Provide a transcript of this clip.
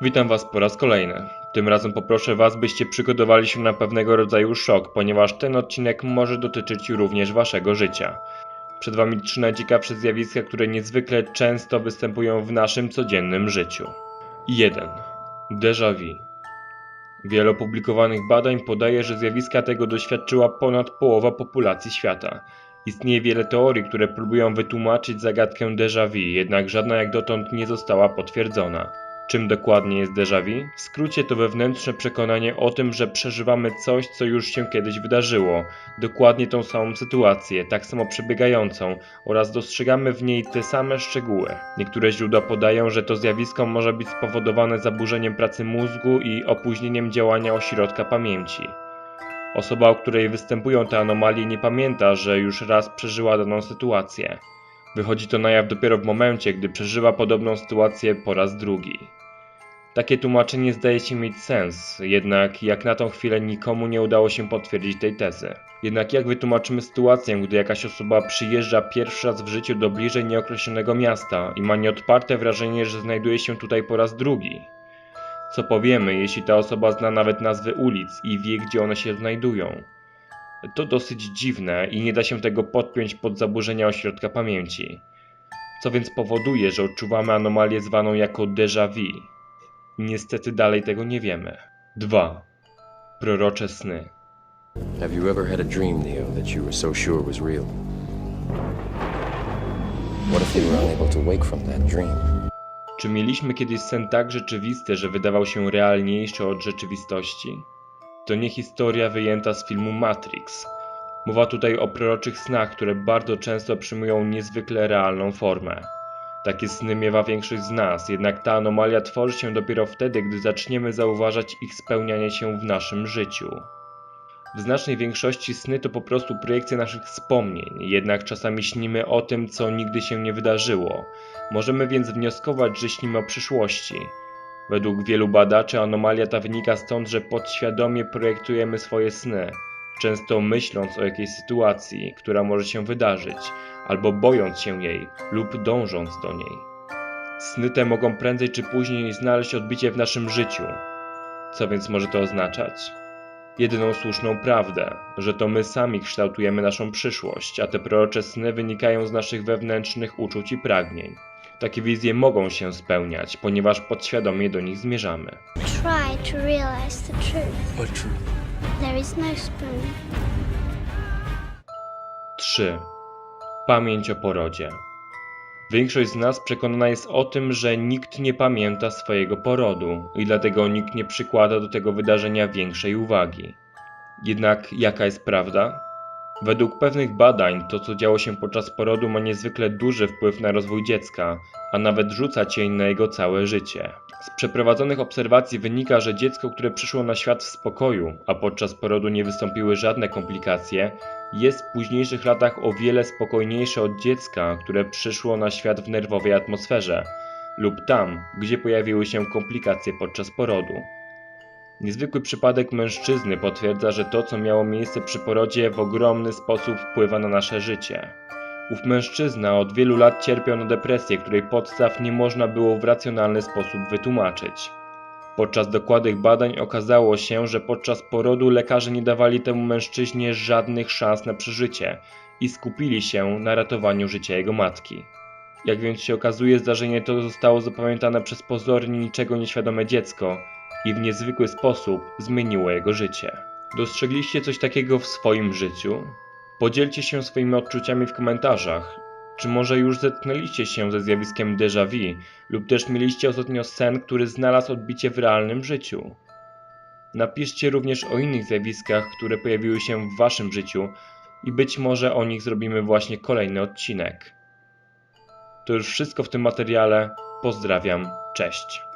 Witam Was po raz kolejny. Tym razem poproszę Was, byście przygotowali się na pewnego rodzaju szok, ponieważ ten odcinek może dotyczyć również Waszego życia. Przed Wami trzy najciekawsze zjawiska, które niezwykle często występują w naszym codziennym życiu. 1. Déjà vu. Wiele opublikowanych badań podaje, że zjawiska tego doświadczyła ponad połowa populacji świata. Istnieje wiele teorii, które próbują wytłumaczyć zagadkę déjà vu, jednak żadna jak dotąd nie została potwierdzona. Czym dokładnie jest déjà vu? W skrócie to wewnętrzne przekonanie o tym, że przeżywamy coś, co już się kiedyś wydarzyło, dokładnie tą samą sytuację, tak samo przebiegającą oraz dostrzegamy w niej te same szczegóły. Niektóre źródła podają, że to zjawisko może być spowodowane zaburzeniem pracy mózgu i opóźnieniem działania ośrodka pamięci. Osoba, u której występują te anomalie, nie pamięta, że już raz przeżyła daną sytuację. Wychodzi to na jaw dopiero w momencie, gdy przeżywa podobną sytuację po raz drugi. Takie tłumaczenie zdaje się mieć sens, jednak jak na tą chwilę nikomu nie udało się potwierdzić tej tezy. Jednak jak wytłumaczymy sytuację, gdy jakaś osoba przyjeżdża pierwszy raz w życiu do bliżej nieokreślonego miasta i ma nieodparte wrażenie, że znajduje się tutaj po raz drugi? Co powiemy, jeśli ta osoba zna nawet nazwy ulic i wie, gdzie one się znajdują? To dosyć dziwne i nie da się tego podpiąć pod zaburzenia ośrodka pamięci. Co więc powoduje, że odczuwamy anomalię zwaną jako déjà vu. Niestety dalej tego nie wiemy. 2. Prorocze sny. Have you ever had a dream, Neo, that you were so sure was real? What if you were unable to wake from that dream? Czy mieliśmy kiedyś sen tak rzeczywisty, że wydawał się realniejszy od rzeczywistości? To nie historia wyjęta z filmu Matrix. Mowa tutaj o proroczych snach, które bardzo często przyjmują niezwykle realną formę. Takie sny miewa większość z nas, jednak ta anomalia tworzy się dopiero wtedy, gdy zaczniemy zauważać ich spełnianie się w naszym życiu. W znacznej większości sny to po prostu projekcje naszych wspomnień, jednak czasami śnimy o tym, co nigdy się nie wydarzyło. Możemy więc wnioskować, że śnimy o przyszłości. Według wielu badaczy anomalia ta wynika stąd, że podświadomie projektujemy swoje sny, często myśląc o jakiejś sytuacji, która może się wydarzyć, albo bojąc się jej lub dążąc do niej. Sny te mogą prędzej czy później znaleźć odbicie w naszym życiu. Co więc może to oznaczać? Jedyną słuszną prawdę, że to my sami kształtujemy naszą przyszłość, a te prorocze sny wynikają z naszych wewnętrznych uczuć i pragnień. Takie wizje mogą się spełniać, ponieważ podświadomie do nich zmierzamy. Try to realize the truth. What truth? There is no spoon. 3. Pamięć o porodzie. Większość z nas przekonana jest o tym, że nikt nie pamięta swojego porodu i dlatego nikt nie przykłada do tego wydarzenia większej uwagi. Jednak jaka jest prawda? Według pewnych badań to, co działo się podczas porodu, ma niezwykle duży wpływ na rozwój dziecka, a nawet rzuca cień na jego całe życie. Z przeprowadzonych obserwacji wynika, że dziecko, które przyszło na świat w spokoju, a podczas porodu nie wystąpiły żadne komplikacje, jest w późniejszych latach o wiele spokojniejsze od dziecka, które przyszło na świat w nerwowej atmosferze lub tam, gdzie pojawiły się komplikacje podczas porodu. Niezwykły przypadek mężczyzny potwierdza, że to, co miało miejsce przy porodzie, w ogromny sposób wpływa na nasze życie. Ów mężczyzna od wielu lat cierpiał na depresję, której podstaw nie można było w racjonalny sposób wytłumaczyć. Podczas dokładnych badań okazało się, że podczas porodu lekarze nie dawali temu mężczyźnie żadnych szans na przeżycie i skupili się na ratowaniu życia jego matki. Jak więc się okazuje, zdarzenie to zostało zapamiętane przez pozornie niczego nieświadome dziecko i w niezwykły sposób zmieniło jego życie. Dostrzegliście coś takiego w swoim życiu? Podzielcie się swoimi odczuciami w komentarzach. Czy może już zetknęliście się ze zjawiskiem déjà vu, lub też mieliście ostatnio sen, który znalazł odbicie w realnym życiu? Napiszcie również o innych zjawiskach, które pojawiły się w waszym życiu i być może o nich zrobimy właśnie kolejny odcinek. To już wszystko w tym materiale. Pozdrawiam, cześć.